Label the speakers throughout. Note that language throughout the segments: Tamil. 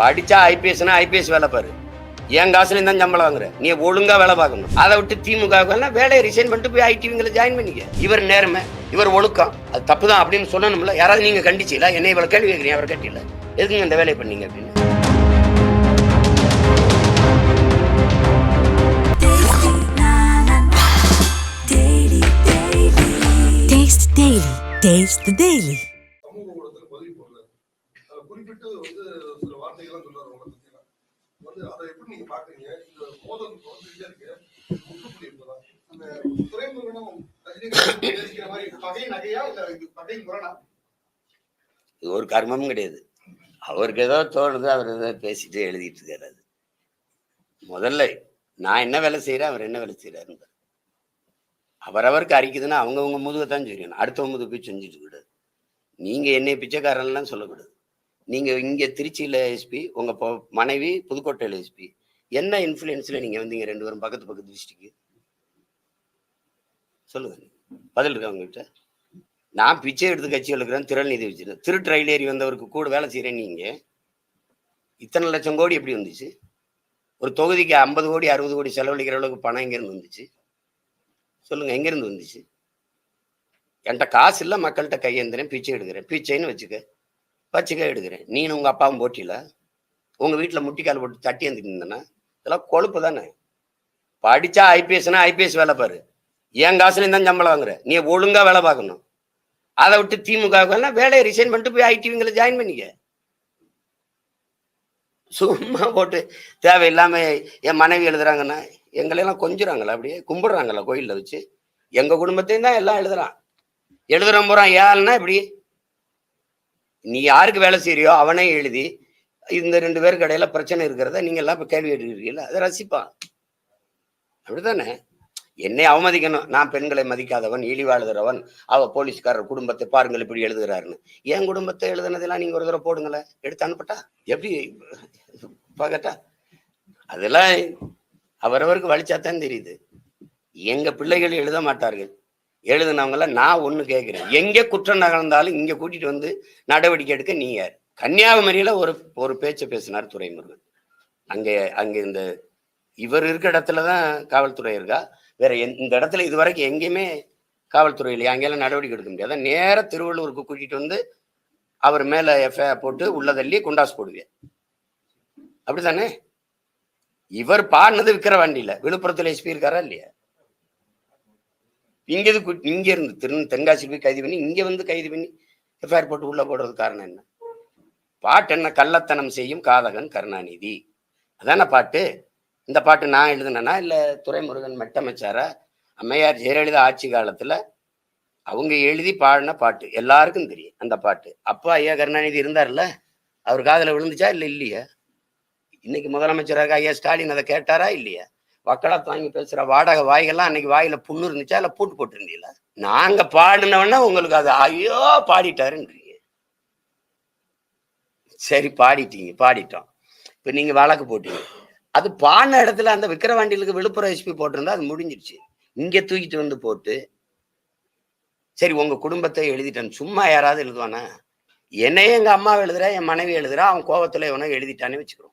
Speaker 1: படிச்சா ஐபிஎஸ்னா ஐபிஎஸ் வேலை பாரு. என் காசுல தான் சம்பளம் வாங்குற. நீ ஒழுங்கா வேலை பார்க்கணும். அதை விட்டு திமுக வேலையை ரிசைன் பண்ணிட்டு போய் ஐடிவிங்களை ஜாயின் பண்ணிக்க. இவர் நேர்மை இவர் ஒழுக்கம். அது தப்பு தான் அப்படின்னு சொல்லணும்ல. யாராவது நீங்க கண்டிச்சீங்களா? என்னை இவ்வளவு கேள்வி கேட்குறீங்க. அவர் கட்டியில எதுக்குங்க இந்த வேலையை பண்ணீங்க அப்படின்னு?
Speaker 2: Taste the Daily.
Speaker 3: குறிப்பிட்டு வந்து சில வார்த்தைகள்லாம் சொல்றாரு உங்களை பத்திலாம் வந்து அதை எப்படி நீங்க பாக்குறீங்க? இந்த மோதல் தொடர்ந்துட்டே இருக்கு? முற்றுப்புள்ளி இருப்பதா அந்த துறைமுகனும் ரஜினிகாந்த் மாதிரி பகை நகையா இல்ல இது பகை முரணா?
Speaker 1: இது ஒரு கர்மமும் கிடையாது. அவருக்கு ஏதோ தோணுது அவர் ஏதோ பேசிட்டு எழுதிட்டு இருக்காரு அது. முதல்ல நான் என்ன வேலை செய்கிறேன் அவர் என்ன வேலை செய்கிறாருன்னு அவரவருக்கு அரிக்குதுன்னா அவங்கவுங்க முதுகை தான் செய்யணும் அடுத்தவங்க முதுகு போய் செஞ்சுட்டு கூடாது நீங்கள் என்னை பிச்சைக்காரன்லாம் சொல்லக்கூடாது. நீங்கள் இங்கே திருச்சியில் எஸ்பி உங்கள் மனைவி புதுக்கோட்டையில் எஸ்பி என்ன இன்ஃப்ளூயன்ஸில் நீங்கள் வந்தீங்க ரெண்டு பேரும் பக்கத்து பக்கத்து டிஸ்ட்ரிக்கு சொல்லுங்க. பதில் இருக்கா உங்ககிட்ட? நான் பிச்சை எடுத்து கட்சி இருக்கிறேன் திரள் நிதி வச்சிருக்கேன் திருட்டு ரயில் ஏறி வந்தவருக்கு கூட வேலை செய்கிறேன் நீங்கள் இத்தனை லட்சம் கோடி எப்படி வந்துச்சு? ஒரு தொகுதிக்கு ஐம்பது கோடி அறுபது கோடி செலவழிக்கிற அளவுக்கு பணம் எங்கேருந்து வந்துச்சு? சொல்லுங்கள் எங்கேருந்து வந்துச்சு? என்கிட்ட காசு இல்லை மக்கள்கிட்ட கையேந்துறேன் பிச்சை எடுக்கிறேன். பிச்சைன்னு வச்சுக்க. பச்சைக்காய் எடுக்கிறேன். நீனும் உங்கள் அப்பாவும் போட்டியில. உங்கள் வீட்டில் முட்டிக்கால் போட்டு தட்டி எழுந்துட்டு இதெல்லாம் கொழுப்பு தானே. படித்தா ஐபிஎஸ்னா ஐபிஎஸ் வேலை பாரு. என் காசுலேயும் தான் சம்பளம் வாங்குற. நீ ஒழுங்காக வேலை பார்க்கணும். அதை விட்டு திமுக வேலையை ரிசைன் பண்ணிட்டு போய் ஐடிவிங்களை ஜாயின் பண்ணிக்க. சும்மா போட்டு தேவையில்லாமல் என் மனைவி எழுதுறாங்கன்னா எங்களையெல்லாம் கொஞ்சுறாங்களா அப்படியே? கும்பிடுறாங்களா கோயிலில் வச்சு? எங்கள் குடும்பத்தையும் தான் எல்லாம் எழுதுறான். எழுதுகிற முறை ஏன்னா இப்படி நீ யாருக்கு வேலை செய்யறியோ அவனே எழுதி இந்த ரெண்டு பேருக்கு இடையில பிரச்சனை இருக்கிறத நீங்க எல்லாம் இப்ப கேள்வி எடுக்கிறீங்களா அதை ரசிப்பான் அப்படித்தானே? என்னை அவமதிக்கணும். நான் பெண்களை மதிக்காதவன் இழிவாழுகிறவன் அவ போலீஸ்காரர் குடும்பத்தை பாருங்கள் இப்படி எழுதுகிறாருன்னு. என் குடும்பத்தை எழுதுனதெல்லாம் நீங்க ஒரு தடவை போடுங்களேன். எடுத்து அனுப்பட்டா? எப்படி? பார்க்கட்டா? அதெல்லாம் அவரவருக்கு வலிச்சாத்தான் தெரியுது. எங்க பிள்ளைகள் எழுத மாட்டார்கள். எழுதுனவங்கள நான் ஒன்று கேட்குறேன் எங்கே குற்றம் நகர்ந்தாலும் இங்கே கூட்டிகிட்டு வந்து நடவடிக்கை எடுக்க நீ யார்? கன்னியாகுமரியில் ஒரு ஒரு பேச்சை பேசினார் துரைமுருகன். அங்கே அங்கே இந்த இவர் இருக்கிற இடத்துல தான் காவல்துறை இருக்கா? வேற எந் இந்த இடத்துல இது வரைக்கும் எங்கேயுமே காவல்துறை இல்லையா? அங்கெல்லாம் நடவடிக்கை எடுக்க முடியாது? நேர திருவள்ளூருக்கு கூட்டிகிட்டு வந்து அவர் மேலே எஃப்ஐஆர் போட்டு உள்ளதள்ளி குண்டாஸ் போடுவேன். அப்படித்தானே? இவர் பாடினது விற்கிற வண்டியில் விழுப்புரத்தில் எஸ்பி இருக்காரா இல்லையா? இங்க இது கு- இருந்து திரு தென்காசி போய் கைது பண்ணி இங்கே வந்து கைது பண்ணி எஃப்ஐஆர் போட்டு உள்ளே போடுறது காரணம் என்ன? பாட்டு என்ன? கள்ளத்தனம் செய்யும் காதகன் கருணாநிதி. அதான பாட்டு? இந்த பாட்டு நான் எழுதுனேனா? இல்லை துரைமுருகன் மெட்டமைச்சாரா? அம்மையார் ஜெயலலிதா ஆட்சி காலத்தில் அவங்க எழுதி பாடின பாட்டு. எல்லாருக்கும் தெரியும் அந்த பாட்டு. அப்பா ஐயா கருணாநிதி இருந்தார்ல? அவர் காதில் விழுந்துச்சா? இல்லை இல்லையா? இன்னைக்கு முதலமைச்சராக ஐயா ஸ்டாலின் அதை கேட்டாரா? இல்லையா? வக்கலா வாங்கி பேசுகிற வாடகை வாய்கள்லாம் அன்னைக்கு வாயில புண்ணு இருந்துச்சா? இல்லை பூட்டு போட்டிருந்தீங்களா? நாங்க பாடினவொன்னே உங்களுக்கு அது ஐயோ பாடிட்டாருன்றீங்க. சரி பாடிட்டீங்க பாடிட்டோம். இப்போ நீங்க வழக்கு போட்டீங்க. அது பாடின இடத்துல அந்த விக்கிரவாண்டிகளுக்கு விழுப்புரம் எஸ்பி போட்டிருந்தா அது முடிஞ்சிருச்சு. இங்க தூக்கிட்டு வந்து போட்டு சரி உங்க குடும்பத்தை எழுதிட்டேன். சும்மா யாராவது எழுதுவானா? என்னையே எங்க அம்மா எழுதுறா என் மனைவி எழுதுறா அவன் கோவத்துல இவனை எழுதிட்டானே வச்சுக்கிறோம்.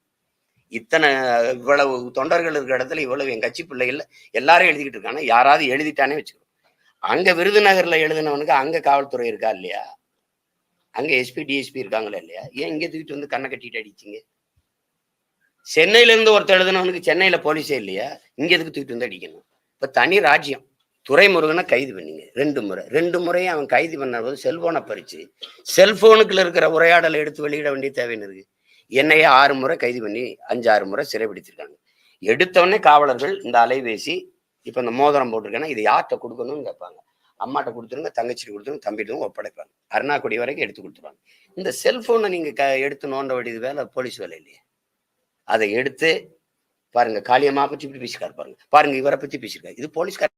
Speaker 1: இத்தனை இவ்வளவு தொண்டர்கள் இருக்கிற இடத்துல இவ்வளவு என் கட்சி பிள்ளைகள் எல்லாரும் எழுதிக்கிட்டு இருக்காங்க. யாராவது எழுதிட்டானே வச்சுக்கோ. அங்க விருதுநகர்ல எழுதினவனுக்கு அங்க காவல்துறை இருக்கா இல்லையா? அங்க எஸ்பி டிஎஸ்பி இருக்காங்களா இல்லையா? ஏன் இங்க தூக்கிட்டு வந்து கண்ணை கட்டிட்டு அடிச்சீங்க? சென்னையில இருந்து ஒருத்தர் எழுதினவனுக்கு சென்னையில போலீஸே இல்லையா? இங்க எதுக்கு தூக்கிட்டு வந்து அடிக்கணும்? இப்ப தனி ராஜ்யம். துரைமுருகனை கைது பண்ணீங்க. ரெண்டு முறை. ரெண்டு முறையும் அவன் கைது பண்ண போது செல்போனை பறிச்சு செல்போனுக்குள்ள இருக்கிற உரையாடலை எடுத்து வெளியிட வேண்டிய தேவைன்னு இருக்கு. என்னையே ஆறு முறை கைது பண்ணி அஞ்சு ஆறு முறை சிறைபிடிச்சிருக்காங்க எடுத்தவொடனே காவலர்கள் இந்த அலைபேசி இப்போ இந்த மோதிரம் போட்டிருக்கேன்னா இது யார்கிட்ட கொடுக்கணும்னு கேட்பாங்க. அம்மாட்ட கொடுத்துருங்க தங்கச்சிட்டு கொடுத்துருங்க தம்பிட்டு ஒப்படைப்பாங்க. அருணாக்குடி வரைக்கும் எடுத்து கொடுத்துருவாங்க. இந்த செல்ஃபோனை நீங்கள் க எடுத்து நோண்ட வேண்டியது வேலை போலீஸ் வேலை இல்லையே. அதை எடுத்து பாருங்க காளியம்மா பற்றி இப்படி பேசிக்காரு பாருங்க. பாருங்க இவரை பற்றி பேசியிருக்காரு. இது போலீஸ்கார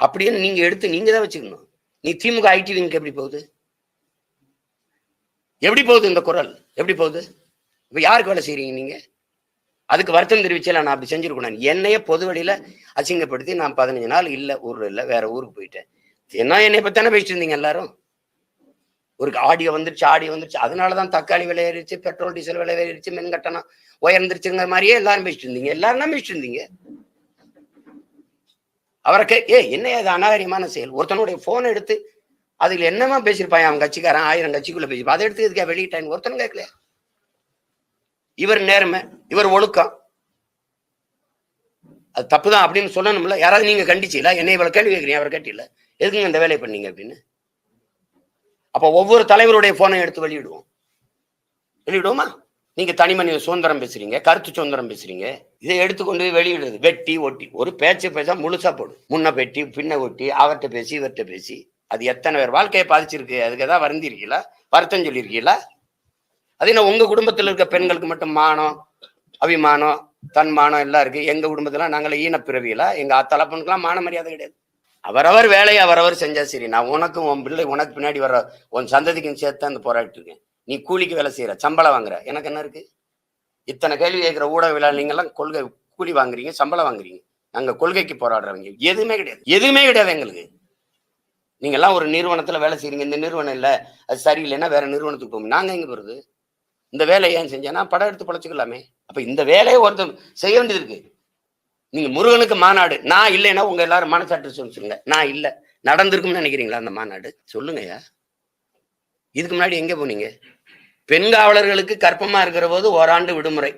Speaker 1: அப்படின்னு நீங்க எடுத்து நீங்க தான் வச்சுக்கணும். நீ திமுக ஐடி விங்க எப்படி போகுது? எப்படி போகுது இந்த குரல்? எப்படி போகுது? இப்போ யாருக்கு வேலை செய்கிறீங்க நீங்கள் அதுக்கு வருத்தம் தெரிவிச்சல நான் அப்படி செஞ்சுருக்கணும் என்னையே பொது வழியில் அசிங்கப்படுத்தி நான் பதினஞ்சு நாள் இல்லை ஊரில் இல்லை வேற ஊருக்கு போயிட்டேன். என்ன என்னை பற்றி தானே பேசிட்டு இருந்தீங்க எல்லாரும்? ஒரு ஆடியோ வந்துருச்சு ஆடியோ வந்துருச்சு. அதனாலதான் தக்காளி விலை ஏறிச்சு பெட்ரோல் டீசல் விலை ஏறிச்சு மின் கட்டணம் உயர்ந்துருச்சுங்கிற மாதிரியே எல்லாரும் பேசிட்டு இருந்தீங்க. எல்லாரும் தான் பேசிட்டு இருந்தீங்க? அவரை கே ஏ என்ன இது அநாகரிகமான செயல்? ஒருத்தனுடைய ஃபோனை எடுத்து அதுல என்னமா பேசியிருப்பான் அவன் கட்சிக்காரன்? ஆயிரம் கட்சிக்குள்ள பேசியிருப்பான். அதை எடுத்து இதுக்கா வெளியிட்டாங்க ஒருத்தனும் கேட்கல. இவர் நேர்மை இவர் ஒழுக்கம். அது தப்பு தான் அப்படின்னு சொல்லணும்ல. யாராவது நீங்க கண்டிச்சீங்களா? என்னை இவ்வளவு கேள்வி கேட்குறீங்க அவர் கேட்டில எதுக்குங்க இந்த வேலையை பண்ணீங்க அப்படின்னு? அப்ப ஒவ்வொரு தலைவருடைய போனை எடுத்து வெளியிடுவோம். வெளியிடுவோமா? நீங்க தனி மனித சுதந்திரம் பேசுறீங்க கருத்து சுதந்திரம் பேசுறீங்க. இதை எடுத்துக்கொண்டு வெளியிடுறது. வெட்டி ஒட்டி. ஒரு பேச்சை பேச முழுசா போடும் முன்ன வெட்டி பின்ன ஒட்டி அவர்கிட்ட பேசி இவர்கிட்ட பேசி. அது எத்தனை பேர்? வாழ்க்கையை பாதிச்சிருக்கு. அதுக்கு ஏதாவது வருந்திருக்கீங்களா? வருத்தம் சொல்லியிருக்கீங்களா? அது என்ன உங்க குடும்பத்தில் இருக்க பெண்களுக்கு மட்டும் மானம் அபிமானம் தன்மானம் எல்லாம் இருக்கு. எங்க குடும்பத்துல நாங்களே ஈனப்பிறவிகளா எங்க தலப்பனுக்கெல்லாம் மான மரியாதை கிடையாது. அவரவர் வேலையை அவரவர் செஞ்சா சரி. நான் உனக்கும் உன் பிள்ளை உனக்கு பின்னாடி வர உன் சந்ததிக்கும் சேர்த்து அந்த போராடிட்டு இருக்கேன். நீ கூலிக்கு வேலை செய்யற சம்பளம் வாங்குற. எனக்கு என்ன இருக்கு? இத்தனை கேள்வி கேட்கிற ஊடகவியலாளர் நீங்கெல்லாம் கொள்கை கூலி வாங்குறீங்க சம்பளம் வாங்குறீங்க. நாங்க கொள்கைக்கு போராடுறவங்க. எதுவுமே கிடையாது. எதுவுமே கிடையாது எங்களுக்கு. நீங்கெல்லாம் ஒரு நிறுவனத்தில் வேலை செய்கிறீங்க இந்த நிறுவனம் இல்லை. அது சரியில்லைன்னா வேற நிறுவனத்துக்கு போகும் நாங்கள் எங்கே போகிறது இந்த வேலையை ஏன் செஞ்சேன்னா படம் எடுத்து பழச்சிக்கலாமே. அப்போ இந்த வேலையை ஒருத்தர் செய்ய வேண்டியது இருக்கு. நீங்கள் முருகனுக்கு மாநாடு. நான் இல்லைன்னா உங்கள் எல்லாரும் மனசாட்டு சொல்லுங்க. நான் இல்லை. நடந்திருக்கும்னு நினைக்கிறீங்களா அந்த மாநாடு? சொல்லுங்கய்யா இதுக்கு முன்னாடி எங்கே போனீங்க? பெண் காவலர்களுக்கு கற்பமா இருக்கிற போது ஓராண்டு விடுமுறை.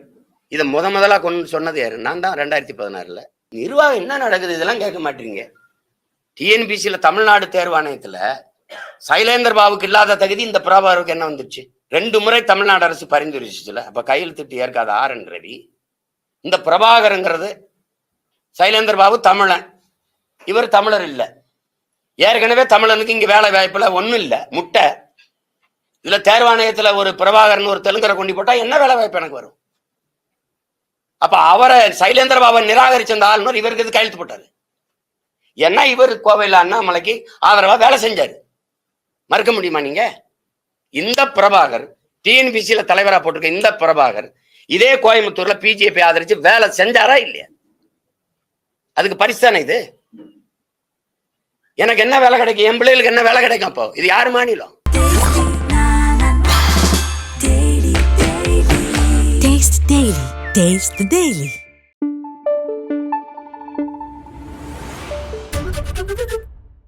Speaker 1: இதை முத முதலாக கொண்டு சொன்னது யாரு? நான் தான் ரெண்டாயிரத்தி பதினாறில். நிர்வாகம் என்ன நடக்குது? இதெல்லாம் கேட்க மாட்டீங்க. டிஎன்பிசியில தமிழ்நாடு தேர்வாணையத்துல சைலேந்தர் பாபுக்கு இல்லாத தகுதி இந்த பிரபாகருக்கு என்ன வந்துருச்சு? ரெண்டு முறை தமிழ்நாடு அரசு பரிந்துரைச்சுல அப்ப கையெழுத்துட்டு ஏற்காத ஆர் என் ரவி. இந்த பிரபாகருங்கிறது சைலேந்தர் பாபு தமிழன். இவர் தமிழர் இல்லை. ஏற்கனவே தமிழனுக்கு இங்க வேலை வாய்ப்புல ஒண்ணும் இல்லை. முட்டை. இதுல தேர்வாணையத்துல ஒரு பிரபாகரன் ஒரு தெலுங்கரை கொண்டு போட்டா என்ன வேலை வாய்ப்பு எனக்கு வரும்? அப்ப அவரை சைலேந்திர பாபா நிராகரிச்ச ஆளுநர் இவருக்கு இது கையெழுத்து போட்டாரு? ஏன்னா இவர் கோவையில் அண்ணாமலைக்கு ஆதரவா வேலை செஞ்சாரு? மறுக்க முடியுமா நீங்க? இந்த பிரபாகர் டிஎன்பிசியில தலைவரா போட்டிருக்க இந்த பிரபாகர் இதே கோயம்புத்தூர்ல பிஜேபி ஆதரிச்சு வேலை செஞ்சாரா இல்லையா? அதுக்கு பரிசு தானே இது? எனக்கு என்ன வேலை கிடைக்கும்? என் பிள்ளைகளுக்கு என்ன வேலை கிடைக்கும் அப்போ? இது யார் மாநிலம்?
Speaker 2: Taste the Daily.